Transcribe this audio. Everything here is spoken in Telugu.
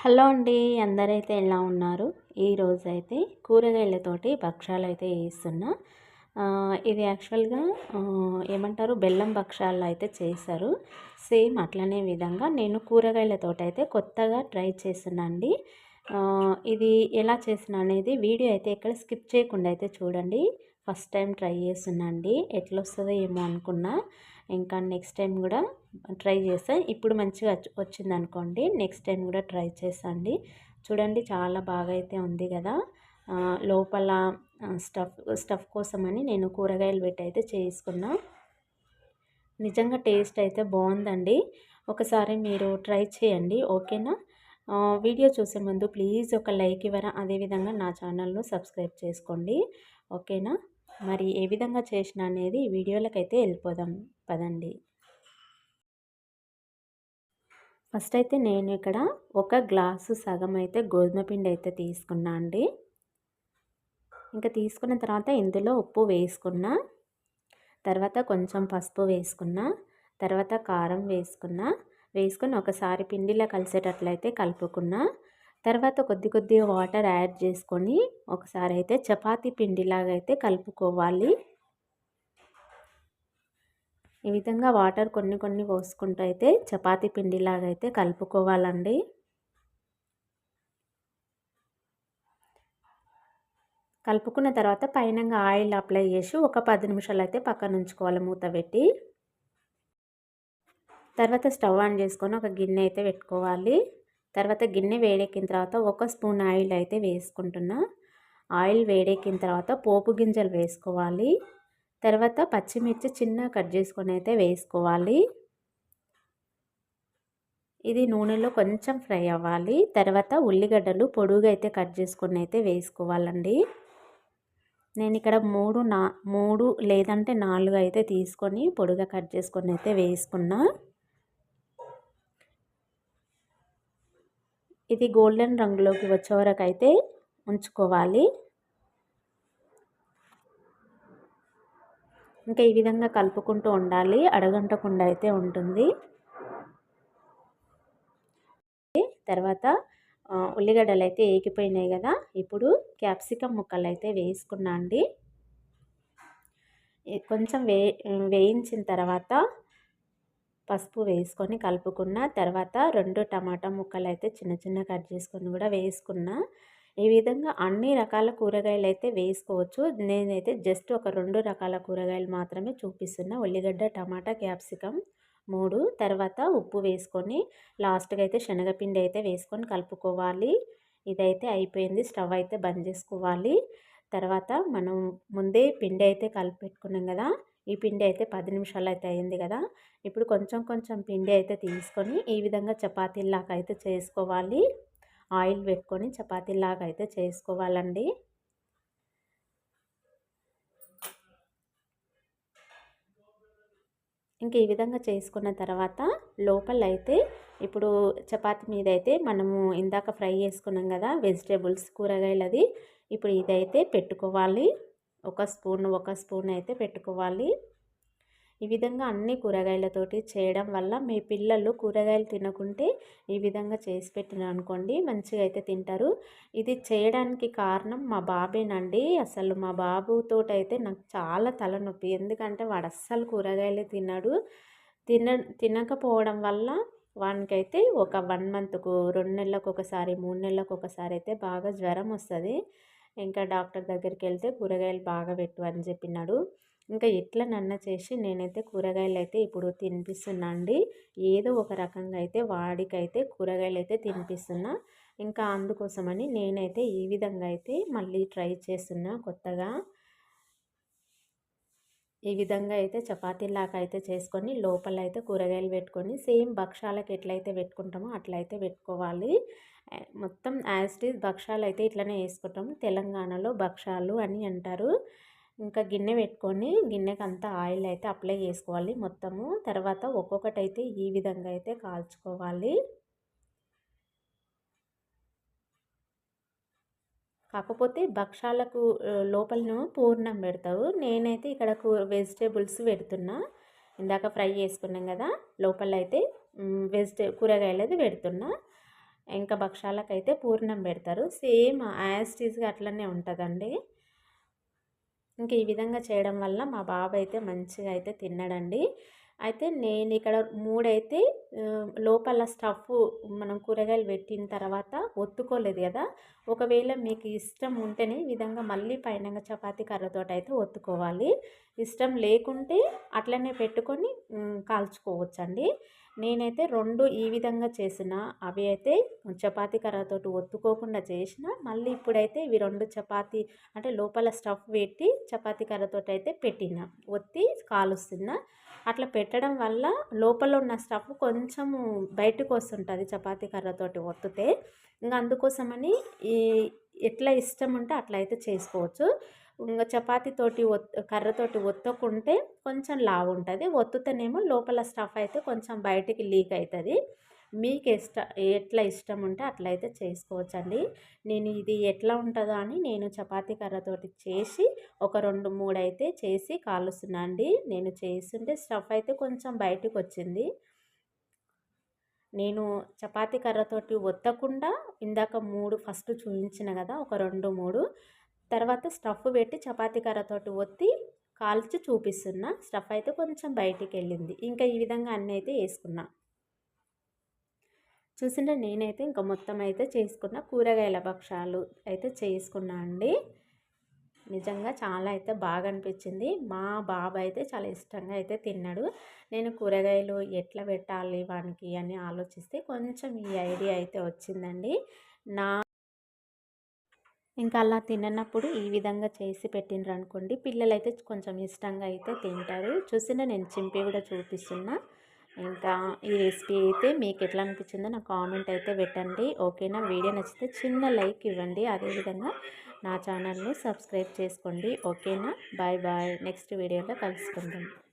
హలో అండి అందరైతే ఎలా ఉన్నారు? ఈరోజు అయితే కూరగాయలతోటి భక్షాలు అయితే వేస్తున్నా ఇది యాక్చువల్గా ఏమంటారు బెల్లం భక్షాలు అయితే చేశారు. సేమ్ అట్లనే విధంగా నేను కూరగాయలతోటి అయితే కొత్తగా ట్రై చేస్తున్నాండి ఇది ఎలా చేసిన అనేది వీడియో అయితే ఇక్కడ స్కిప్ చేయకుండా అయితే చూడండి. ఫస్ట్ టైం ట్రై చేస్తున్నా అండి. ఎట్లా వస్తుందో ఏమో అనుకున్నా. ఇంకా నెక్స్ట్ టైం కూడా ట్రై చేస్తాను ఇప్పుడు మంచిగా వచ్చింది అనుకోండి నెక్స్ట్ టైం కూడా ట్రై చేసండి చూడండి చాలా బాగా అయితే ఉంది కదా. లోపల స్టఫ్ స్టఫ్ కోసమని నేను కూరగాయలు పెట్టి అయితే చేసుకున్నా. నిజంగా టేస్ట్ అయితే బాగుందండి. ఒకసారి మీరు ట్రై చేయండి ఓకేనా? వీడియో చూసే ముందు ప్లీజ్ ఒక లైక్ ఇవ్వరా? అదేవిధంగా నా ఛానల్ను సబ్స్క్రైబ్ చేసుకోండి ఓకేనా? మరి ఏ విధంగా చేసిన అనేది వీడియోలకైతే వెళ్ళిపోదాం. పదండి. ఫస్ట్ అయితే నేను ఇక్కడ ఒక గ్లాసు సగం అయితే గోధుమ పిండి అయితే తీసుకున్నా అండి. ఇంకా తీసుకున్న తర్వాత ఇందులో ఉప్పు వేసుకున్నా తర్వాత కొంచెం పసుపు వేసుకున్నా తర్వాత కారం వేసుకున్నా వేసుకొని ఒకసారి పిండిలో కలిసేటట్లయితే కలుపుకున్నా తర్వాత కొద్ది కొద్దిగా వాటర్ యాడ్ చేసుకొని ఒకసారి అయితే చపాతీ పిండిలాగా అయితే కలుపుకోవాలి. ఈ విధంగా వాటర్ కొన్ని కొన్ని పోసుకుంటూ అయితే చపాతీ పిండిలాగా అయితే కలుపుకోవాలండి. కలుపుకున్న తర్వాత పైన ఆయిల్ అప్లై చేసి ఒక పది నిమిషాలు అయితే పక్కన ఉంచుకోవాలి మూత పెట్టి. తర్వాత స్టవ్ ఆన్ చేసుకొని ఒక గిన్నె అయితే పెట్టుకోవాలి. తర్వాత గిన్నె వేడెక్కిన తర్వాత ఒక స్పూన్ ఆయిల్ అయితే వేసుకుంటున్నా. ఆయిల్ వేడెక్కిన తర్వాత పోపు గింజలు వేసుకోవాలి. తర్వాత పచ్చిమిర్చి చిన్న కట్ చేసుకొని అయితే వేసుకోవాలి. ఇది నూనెలో కొంచెం ఫ్రై అవ్వాలి. తర్వాత ఉల్లిగడ్డలు పొడుగా అయితే కట్ చేసుకొని అయితే వేసుకోవాలండి. నేను ఇక్కడ మూడు నా మూడు లేదంటే నాలుగు అయితే తీసుకొని పొడుగా కట్ చేసుకొని అయితే వేసుకున్నా. ఇది గోల్డెన్ రంగులోకి వచ్చే వరకు అయితే ఉంచుకోవాలి. ఇంకా ఈ విధంగా కలుపుకుంటూ ఉండాలి. అడగంటకుండా అయితే ఉంటుంది. తర్వాత ఉల్లిగడ్డలు అయితే ఏగిపోయినాయి కదా. ఇప్పుడు క్యాప్సికమ్ ముక్కలు అయితే వేసుకున్నా అండి. కొంచెం వే వేయించిన తర్వాత పసుపు వేసుకొని కలుపుకున్న తర్వాత రెండు టమాటా ముక్కలు అయితే చిన్న చిన్న కట్ చేసుకొని కూడా వేసుకున్న. ఈ విధంగా అన్ని రకాల కూరగాయలు అయితే వేసుకోవచ్చు. నేనైతే జస్ట్ ఒక రెండు రకాల కూరగాయలు మాత్రమే చూపిస్తున్నా. ఉల్లిగడ్డ టమాటా క్యాప్సికమ్ మూడు. తర్వాత ఉప్పు వేసుకొని లాస్ట్గా అయితే శనగపిండి అయితే వేసుకొని కలుపుకోవాలి. ఇదైతే అయిపోయింది. స్టవ్ అయితే బంద్ చేసుకోవాలి. తర్వాత మనం ముందే పిండి అయితే కలిపి పెట్టుకున్నాం కదా ఈ పిండి అయితే పది నిమిషాలు అయితే అయింది కదా. ఇప్పుడు కొంచెం కొంచెం పిండి అయితే తీసుకొని ఈ విధంగా చపాతీలాగా అయితే చేసుకోవాలి. ఆయిల్ పెట్టుకొని చపాతీలాగా అయితే చేసుకోవాలండి. ఇంక ఈ విధంగా చేసుకున్న తర్వాత లోపల అయితే ఇప్పుడు చపాతి మీద అయితే మనము ఇందాక ఫ్రై చేసుకున్నాం కదా వెజిటేబుల్స్ కూరగాయలు అది ఇప్పుడు ఇదైతే పెట్టుకోవాలి. ఒక స్పూన్ ఒక స్పూన్ అయితే పెట్టుకోవాలి. ఈ విధంగా అన్ని కూరగాయలతోటి చేయడం వల్ల మీ పిల్లలు కూరగాయలు తినకుంటే ఈ విధంగా చేసి పెట్టిన అనుకోండి మంచిగా అయితే తింటారు. ఇది చేయడానికి కారణం మా బాబేనండి. అసలు మా బాబుతో అయితే నాకు చాలా తలనొప్పి. ఎందుకంటే వాడు అస్సలు కూరగాయలే తిన్నాడు తిన తినకపోవడం వల్ల వానికైతే ఒక వన్ మంత్కు రెండు నెలలకు ఒకసారి మూడు నెలలకు ఒకసారి అయితే బాగా జ్వరం వస్తుంది. ఇంకా డాక్టర్ దగ్గరికి వెళ్తే కూరగాయలు బాగా పెట్టు అని చెప్పినాడు ఇంకా ఎట్లా నన్న చేసి నేనైతే కూరగాయలు అయితే ఇప్పుడు తినిపిస్తున్నా అండి ఏదో ఒక రకంగా అయితే వాడికైతే కూరగాయలు అయితే తినిపిస్తున్నా. ఇంకా అందుకోసమని నేనైతే ఈ విధంగా అయితే మళ్ళీ ట్రై చేస్తున్నా కొత్తగా. ఈ విధంగా అయితే చపాతీలాగా అయితే చేసుకొని లోపల అయితే కూరగాయలు పెట్టుకొని సేమ్ భక్షాలకు ఎట్లయితే పెట్టుకుంటామో అట్లయితే పెట్టుకోవాలి. మొత్తం యాస్టీస్ భక్షాలు అయితే ఇట్లనే వేసుకుంటాము తెలంగాణలో భక్షాలు అని అంటారు. ఇంకా గిన్నె పెట్టుకొని గిన్నెకి అంతా ఆయిల్ అయితే అప్లై చేసుకోవాలి మొత్తము. తర్వాత ఒక్కొక్కటి అయితే ఈ విధంగా అయితే కాల్చుకోవాలి. కాకపోతే భక్షాలకు లోపల పూర్ణం పెడతావు. నేనైతే ఇక్కడ వెజిటేబుల్స్ పెడుతున్నా. ఇందాక ఫ్రై చేసుకున్నాం కదా లోపల అయితే వెజిటే కూరగాయలు అయితే పెడుతున్నా. ఇంకా భక్షాలకైతే పూర్ణం పెడతారు. సేమ్ యాస్టీస్గా అట్లనే ఉంటుందండి. ఇంక ఈ విధంగా చేయడం వల్ల మా బాబు అయితే మంచిగా అయితే తిన్నాడండి. అయితే నేను ఇక్కడ మూడైతే లోపల స్టఫ్ మనం కూరగాయలు పెట్టిన తర్వాత ఒత్తుకోలేదు కదా. ఒకవేళ మీకు ఇష్టం ఉంటేనే ఈ విధంగా మళ్ళీ పైన చపాతీ కర్రతో అయితే ఒత్తుకోవాలి. ఇష్టం లేకుంటే అట్లనే పెట్టుకొని కాల్చుకోవచ్చండి. నేనైతే రెండు ఈ విధంగా చేసిన అవి అయితే చపాతీ కర్రతోటి ఒత్తుకోకుండా చేసిన మళ్ళీ ఇప్పుడైతే ఇవి రెండు చపాతీ అంటే లోపల స్టఫ్ పెట్టి చపాతీ కర్రతోటి అయితే పెట్టిన. ఒత్తి కాలుస్తున్నా. అట్లా పెట్టడం వల్ల లోపల ఉన్న స్టఫ్ కొంచెము బయటకు వస్తుంటుంది చపాతీ కర్రతోటి ఒత్తితే. ఇంకా అందుకోసమని ఈ ఎట్లా ఇష్టం ఉంటే అట్లా అయితే చేసుకోవచ్చు. ఇంకా చపాతీతోటి ఒత్ కర్రతోటి ఒత్తకుంటే కొంచెం లావు ఉంటుంది ఒత్తుతేనేమో లోపల స్టఫ్ అయితే కొంచెం బయటికి లీక్ అవుతుంది మీకు ఇష్ట ఎట్లా ఇష్టం ఉంటే అట్లా అయితే చేసుకోవచ్చండి. నేను ఇది ఎట్లా ఉంటుందో అని నేను చపాతీ కర్రతోటి చేసి ఒక రెండు మూడు అయితే చేసి కాలుస్తున్నా అండి నేను చేస్తుంటే స్టఫ్ అయితే కొంచెం బయటకు వచ్చింది నేను చపాతీ కర్రతోటి ఒత్తకుండా ఇందాక మూడు ఫస్ట్ చూపించిన కదా ఒక రెండు మూడు. తర్వాత స్టఫ్ పెట్టి చపాతీ కర్రతోటి ఒత్తి కాల్చి చూపిస్తున్నా. స్టఫ్ అయితే కొంచెం బయటికి వెళ్ళింది ఇంకా ఈ విధంగా అన్నీ అయితే వేసుకున్నా. చూసింటే నేనైతే ఇంకా మొత్తం అయితే చేసుకున్న. కూరగాయల భక్షాలు అయితే చేసుకున్నా అండి. నిజంగా చాలా అయితే బాగా అనిపించింది మా బాబు అయితే చాలా ఇష్టంగా అయితే తిన్నాడు. నేను కూరగాయలు ఎట్లా పెట్టాలి వానికి అని ఆలోచిస్తే కొంచెం ఈ ఐడియా అయితే వచ్చిందండి. నా ఇంకా అలా తిననప్పుడు ఈ విధంగా చేసి పెట్టినరు అనుకోండి పిల్లలు అయితే కొంచెం ఇష్టంగా అయితే తింటారు. చూసిన నేను చింపి కూడా చూపిస్తున్నా. ఇంకా ఈ రెసిపీ అయితే మీకు ఎట్లా అనిపించిందో నా కామెంట్ అయితే పెట్టండి. ఓకేనా? వీడియో నచ్చితే చిన్న లైక్ ఇవ్వండి. అదేవిధంగా నా ఛానల్ని సబ్స్క్రైబ్ చేసుకోండి. ఓకేనా? Bye bye. నెక్స్ట్ వీడియోలో కలుసుకుందాం.